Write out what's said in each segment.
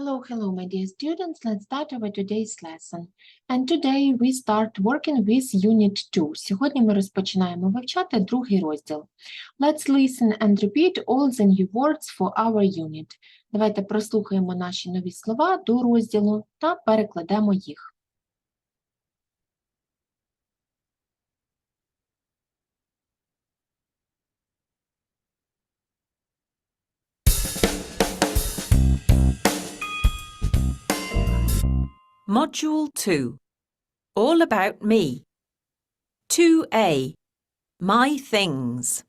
Hello, hello, my dear students. Let's start our today's lesson. And today we start working with Unit 2. Сьогодні ми розпочинаємо вивчати другий розділ. Let's listen and repeat all the new words for our unit. Давайте прослухаємо наші нові слова до розділу та перекладемо їх. Module 2 All About Me 2A My Things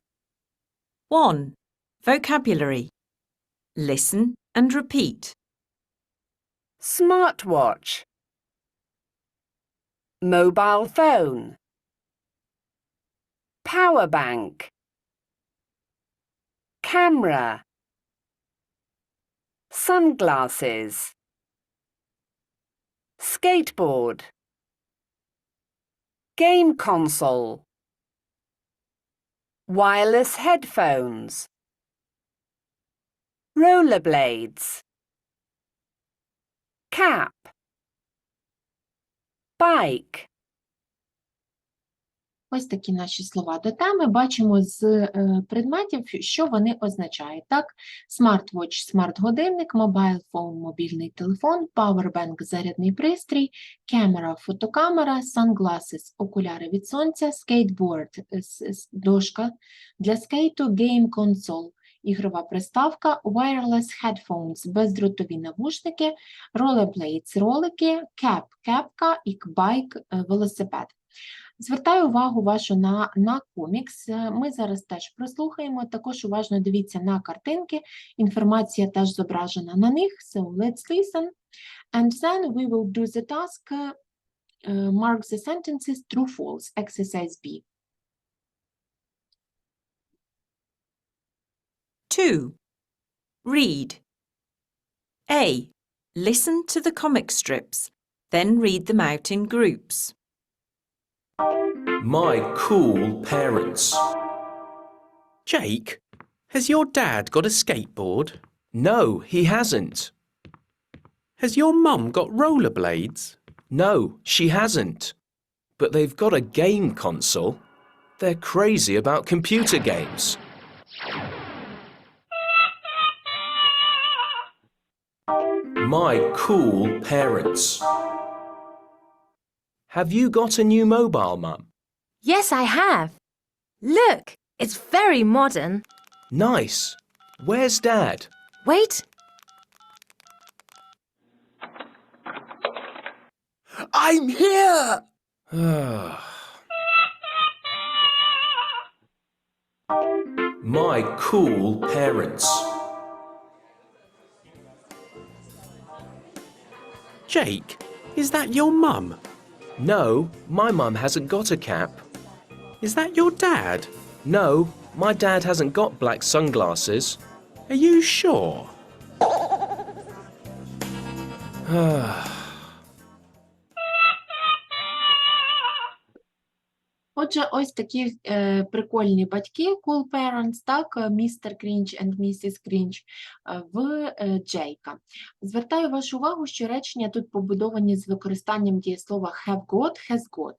1. Vocabulary Listen and repeat. Smartwatch. Mobile phone. Power bank. Camera. Sunglasses. Skateboard. Game console. Wireless headphones. Rollerblades. Cap. Bike. Ось такі наші слова до теми. Бачимо з е, предметів, що вони означають. Так, смарт-вотч – смарт-годинник, mobile phone – мобільний телефон, powerbank – зарядний пристрій, camera – фотокамера, sunglasses – окуляри від сонця, skateboard – с- с- дошка для скейту, console – ігрова приставка, wireless headphones – бездротові навушники, rollerblades – ролики, cap – кепка і байк – велосипед. Звертаю увагу вашу на, на комікс. Е, Ми зараз теж прослухаємо. Також уважно дивіться на картинки. Інформація теж зображена на них. So let's listen. And then we will do the task. uh, uh, mark the sentences true false. Exercise B. 2. Read A. Listen to the comic strips, then read them out in groups. My cool parents. Jake, has your dad got a skateboard? No, he hasn't. Has your mum got rollerblades? No, she hasn't. But they've got a game console. They're crazy about computer games. My cool parents. Have you got a new mobile, Mum? Yes, I have. Look, it's very modern. Nice. Where's Dad? Wait, I'm here! My cool parents. Jake, is that your mum? No, my mum hasn't got a cap. Is that your dad? No, my dad hasn't got black sunglasses. Are you sure? Отже, ось такі е, прикольні батьки, cool parents, так, е, містер Крінч and місіс Крінч е, в е, Джейка. Звертаю вашу увагу, що речення тут побудовані з використанням дієслова have got, has got.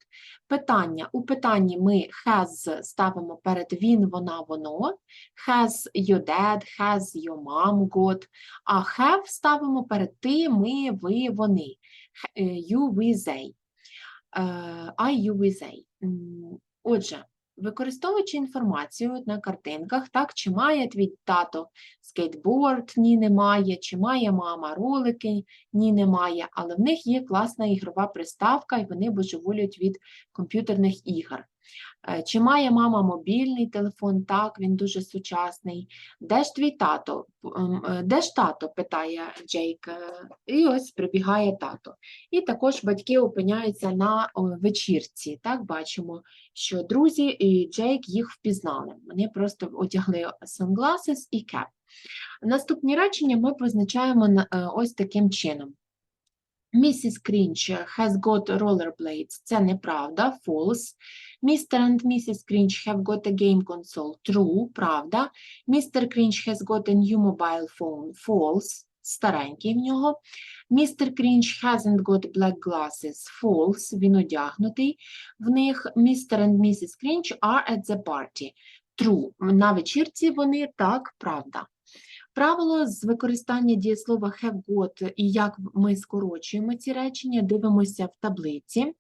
Питання. У питанні ми has ставимо перед він, вона, воно, has your dad, has your mom got, а have ставимо перед ти, ми, ви, вони. You, we, they. Е, I, you, we, they. М, Отже, використовуючи інформацію на картинках, так, чи має твій тато скейтборд, ні, немає, чи має мама ролики, ні, немає, але в них є класна ігрова приставка, і вони божеволюють від комп'ютерних ігор. Е, Чи має мама мобільний телефон? Так, він дуже сучасний. Де ж твій тато? Ем, е, Де ж тато? питає Джейк. Е, І ось прибігає тато. І також батьки опиняються на вечірці. Так, бачимо, що друзі і Джейк їх впізнали. Вони просто одягли sunglasses і cap. Наступні речення ми позначаємо ось таким чином. Mrs. Cringe has got rollerblades. Це неправда, false. Mr. and Mrs. Cringe have got a game console. True, правда. Mr. Cringe has got a new mobile phone. False. старенький в нього. Містер Крінч hasn't got black glasses. False, він одягнутий в них. Містер and Mrs. Крінч are at the party. True, на вечірці вони так, правда. Правило з використання дієслова have got і як ми скорочуємо ці речення, дивимося в таблиці.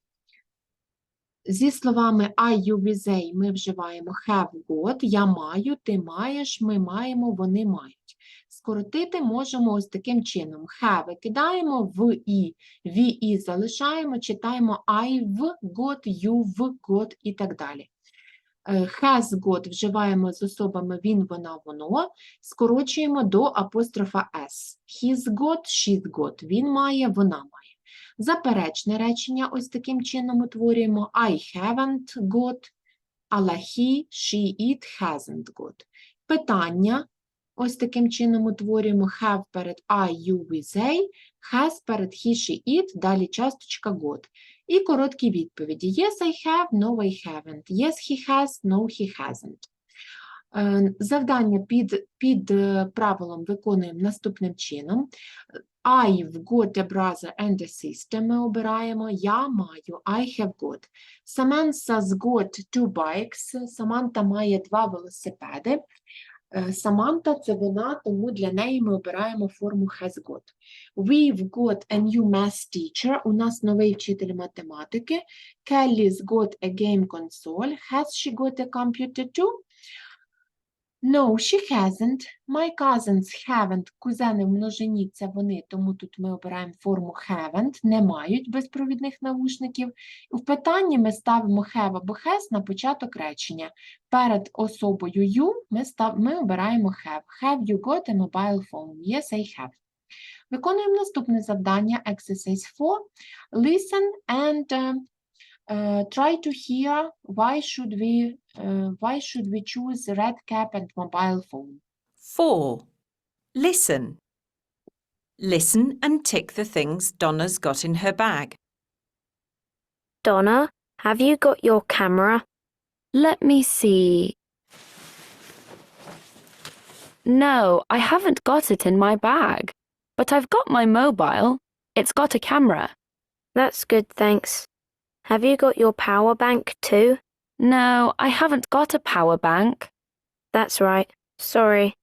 Зі словами I, you, we, they ми вживаємо have got, я маю, ти маєш, ми маємо, вони мають. Скоротити можемо ось таким чином. Have кидаємо в і, we, і залишаємо, читаємо I, в, got, you, в, got і так далі. Е, Has got вживаємо з особами він, вона, воно, скорочуємо до апострофа s. He's got, she's got. Він має, вона має. Заперечне речення ось таким чином утворюємо I haven't got, але he, she, it hasn't got. Питання ось таким чином утворюємо have перед I, you, we, they, has перед he, she, it, далі часточка got. І короткі відповіді. Yes, I have, no, I haven't. Yes, he has, no, he hasn't. Е, Завдання під, під е, правилом виконуємо наступним чином. I've got a brother and a sister ми обираємо. Я маю, I have got. Samantha's got two bikes. Саманта має два велосипеди. Е, Саманта це вона, тому для неї ми обираємо форму has got. We've got a new math teacher. У нас новий вчитель математики. Kelly's got a game console. Has she got a computer too? No, she hasn't. My cousins haven't. Кузени в множині це вони, тому тут ми обираємо форму haven't, не мають безпровідних навушників. В питанні ми ставимо have або has на початок речення. Перед особою you ми, став... ми обираємо have. Have you got a mobile phone? Yes, I have. Виконуємо наступне завдання Exercise 4. Listen and uh, try to hear why should we uh, why should we choose red cap and mobile phone. 4. Listen. Listen and tick the things Donna's got in her bag. Donna, have you got your camera? Let me see. No, I haven't got it in my bag. But I've got my mobile. It's got a camera. That's good, thanks. Have you got your power bank too? No, I haven't got a power bank. That's right. Sorry.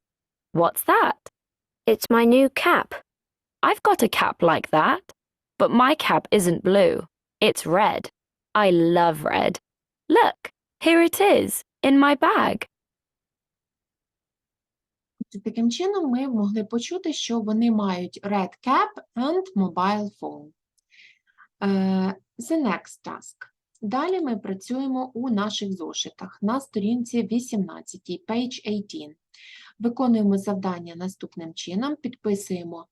What's that? It's my new cap. I've got a cap like that. But my cap isn't blue. It's red. I love red. Look, here it is, in my bag. Тобто Таким чином ми могли почути, що вони мають red cap and mobile phone. Е, The next task. Далі ми працюємо у наших зошитах на сторінці 18, page 18. Виконуємо завдання наступним чином, підписуємо,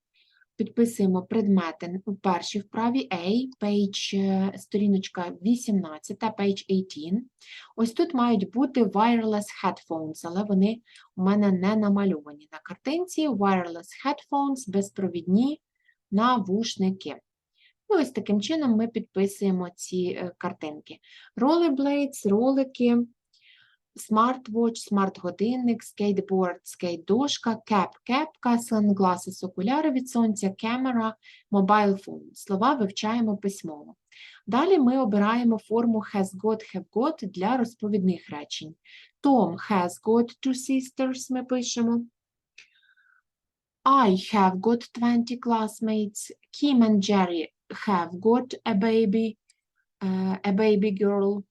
підписуємо предмети у першій вправі A, page, е, сторіночка 18, page 18. Ось тут мають бути wireless headphones, але вони у мене не намальовані на картинці. Wireless headphones, безпровідні навушники. І ось таким чином ми підписуємо ці е, картинки. Rollerblades, ролики, смарт-вотч, смарт-годинник, скейтборд, скейт-дошка, кеп, кепка, sunglasses, окуляри від сонця, mobile phone. Слова вивчаємо письмово. Далі ми обираємо форму has got, have got для розповідних речень. Tom has got two sisters, ми пишемо. I have got 20 classmates. Kim and Jerry have got a baby, е, a baby girl.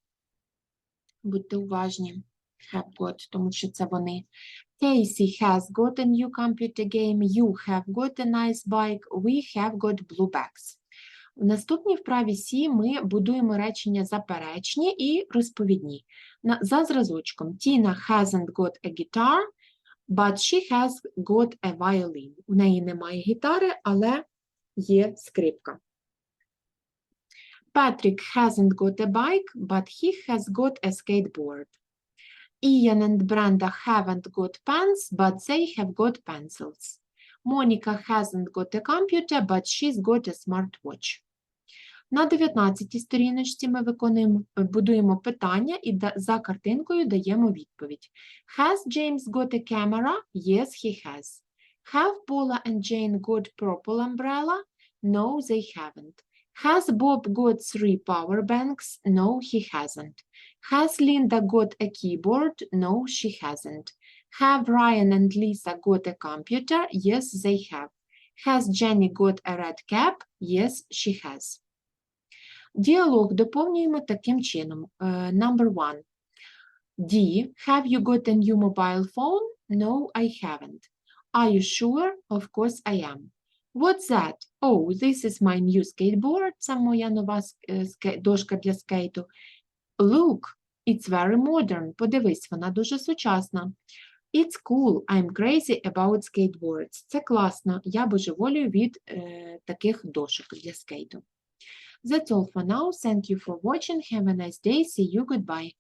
Будьте уважні. Have got, тому що це вони. Casey has got a new computer game. You have got a nice bike. We have got blue bags. У наступній вправі Сі ми будуємо речення заперечні і розповідні. За зразочком Tina hasn't got a guitar, but she has got a violin. У неї немає гітари, але є скрипка. Patrick hasn't got a bike, but he has got a skateboard. Ian and Brenda haven't got pens, but they have got pencils. Monica hasn't got a computer, but she's got a smartwatch. На 19 сторіночці ми виконуємо, е, будуємо питання і за картинкою даємо відповідь. Has James got a camera? Yes, he has. Have Paula and Jane got purple umbrella? No, they haven't. Has Bob got three power banks? No, he hasn't. Has Linda got a keyboard? No, she hasn't. Have Ryan and Lisa got a computer? Yes, they have. Has Jenny got a red cap? Yes, she has. Діалог доповнюємо таким чином. Е, Number one. D. Have you got a new mobile phone? No, I haven't. Are you sure? Of course I am. What's that? Oh, this is my new skateboard. Це моя нова е, дошка для скейту. Look, it's very modern. Подивись, вона дуже сучасна. It's cool. I'm crazy about skateboards. Це класно. Я божеволюю від е, таких дошок для скейту. That's all for now. Thank you for watching. Have a nice day. See you. Goodbye.